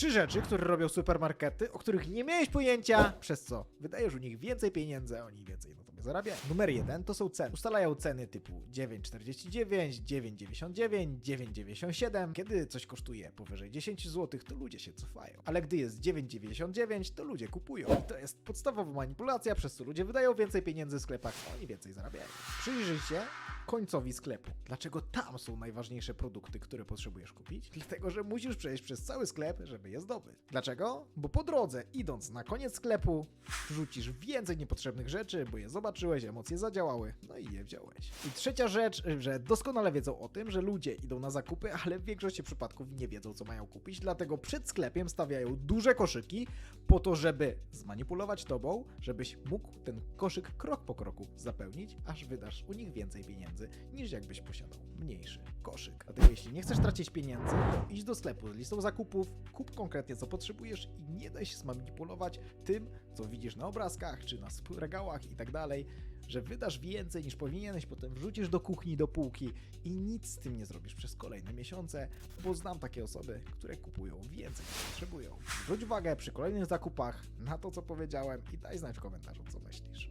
Trzy rzeczy, które robią supermarkety, o których nie miałeś pojęcia, przez co wydajesz u nich więcej pieniędzy, a oni więcej na tobie zarabiają. Numer jeden to są ceny. Ustalają ceny typu 9,49, 9,99, 9,97. Kiedy coś kosztuje powyżej 10 zł, to ludzie się cofają. Ale gdy jest 9,99, to ludzie kupują. I to jest podstawowa manipulacja, przez co ludzie wydają więcej pieniędzy w sklepach, a oni więcej zarabiają. Przyjrzyj się końcowi sklepu. Dlaczego tam są najważniejsze produkty, które potrzebujesz kupić? Dlatego, że musisz przejść przez cały sklep, żeby je zdobyć. Dlaczego? Bo po drodze, idąc na koniec sklepu, rzucisz więcej niepotrzebnych rzeczy, bo je zobaczyłeś, emocje zadziałały, no i je wziąłeś. I trzecia rzecz, że doskonale wiedzą o tym, że ludzie idą na zakupy, ale w większości przypadków nie wiedzą, co mają kupić, dlatego przed sklepem stawiają duże koszyki po to, żeby zmanipulować tobą, żebyś mógł ten koszyk krok po kroku zapełnić, aż wydasz u nich więcej pieniędzy, niż jakbyś posiadał mniejszy koszyk. Dlatego jeśli nie chcesz tracić pieniędzy, to idź do sklepu z listą zakupów, kup konkretnie co potrzebujesz i nie daj się zmanipulować tym, co widzisz na obrazkach, czy na regałach i tak że wydasz więcej niż powinieneś, potem wrzucisz do kuchni, do półki i nic z tym nie zrobisz przez kolejne miesiące, bo znam takie osoby, które kupują więcej niż potrzebują. Zwróć uwagę przy kolejnych zakupach na to, co powiedziałem i daj znać w komentarzu, co myślisz.